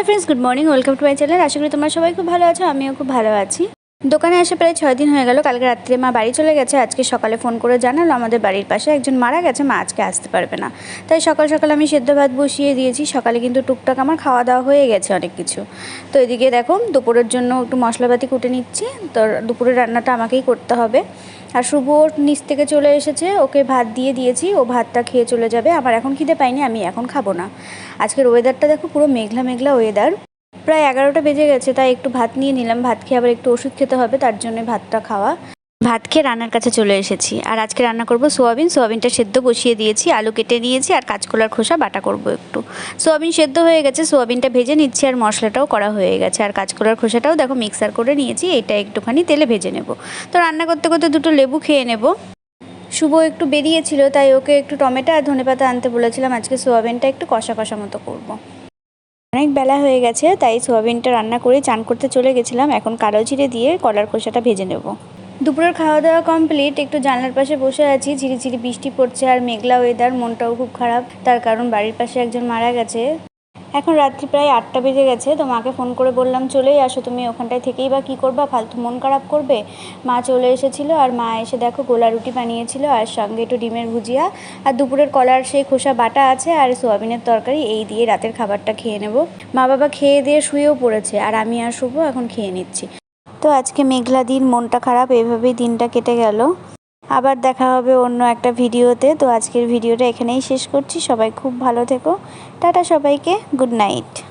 Hello friends good morning welcome to my channel আশা করি তোমরা সবাই খুব ভালো আছো, আমিও খুব ভালো আছি। দোকানে এসে প্রায় ছয় দিন হয়ে গেল, কালকে রাত্রে মা বাড়ি চলে গেছে, আজকে সকালে ফোন করে জানালো, আমাদের বাড়ির পাশে একজন মারা গেছে, মা আজকে আসতে পারবে না। তাই সকাল সকাল আমি সেদ্ধ ভাত বসিয়ে দিয়েছি, সকালে কিন্তু টুকটাক আমার খাওয়া দাওয়া হয়ে গেছে অনেক কিছু। তো এদিকে দেখো, দুপুরের জন্য একটু মশলাপাতি কুটে নিচ্ছি, তো দুপুরের রান্নাটা আমাকেই করতে হবে। আর শুভ নিচ থেকে চলে এসেছে, ওকে ভাত দিয়ে দিয়েছি, ও ভাতটা খেয়ে চলে যাবে, আমার এখন খিদে পাইনি, আমি এখন খাব না। আজকের ওয়েদারটা দেখো পুরো মেঘলা মেঘলা ওয়েদার প্রায় এগারোটা বেজে গেছে, তাই একটু ভাত নিয়ে নিলাম। ভাত খেয়ে আবার একটু ওষুধ খেতে হবে, তার জন্য ভাতটা খাওয়া। ভাত খেয়ে রান্নার কাছে চলে এসেছি। আর আজকে রান্না করব সোয়াবিন। সোয়াবিনটা সেদ্ধ বসিয়ে দিয়েছি, আলু কেটে নিয়েছি আর কাঁচকলার খোসা, বাটা করব একটু। সোয়াবিন সেদ্ধ হয়ে গেছে, সোয়াবিনটা ভেজে নিচ্ছি আর মশলাটাও করা হয়ে গেছে। আর কাঁচকলার খোসাটাও দেখো মিক্সার করে নিয়েছি এটা একটুখানি তেলে ভেজে নেব। তো রান্না করতে করতে দুটো লেবু খেয়ে নেব। শুভ একটু বেরিয়েছিল, তাই ওকে একটু টমেটো আর ধনেপাতা আনতে বলেছিলাম, আজকে সোয়াবিনটা একটু কষা কষা মতো করব। অনেক বেলা হয়ে গেছে, তাই সোয়াবিনটা রান্না করে চান করতে চলে গেছিলাম। এখন কালো জিরে দিয়ে কলার খোসাটা ভেজে নেব। দুপুরের খাওয়া দাওয়া কমপ্লিট একটু জানলার পাশে বসে আছি। ঝিরিঝিরি বৃষ্টি পড়ছে আর মেঘলা ওয়েদার মনটাও খুব খারাপ। তার কারণ বাড়ির পাশে একজন মারা গেছে। এখন রাত্রি প্রায় আটটা বেজে গেছে, তো মাকে ফোন করে বললাম, চলেই আসো, তুমি ওখানটায় থেকেই বা কী করবা? ফালতু মন খারাপ করবে? মা চলে এসেছিল আর মা এসে দেখো গোলা রুটি বানিয়েছিল আর সঙ্গে একটু ডিমের ভুজিয়া। আর দুপুরের কলার সেই খোসা বাটা আছে আর সোয়াবিনের তরকারি, এই দিয়ে রাতের খাবারটা খেয়ে নেব। মা বাবা খেয়ে দিয়ে শুয়েও পড়েছে আর আমি আর শুভ এখন খেয়ে নিচ্ছি। তো আজকে মেঘলা দিন, মনটা খারাপ, এভাবেই দিনটা কেটে গেল। আবার দেখা হবে অন্য একটা ভিডিওতে। তো আজকের ভিডিওটা এখানেই শেষ করছি। সবাই খুব ভালো থেকো। টাটা সবাইকে। Good night.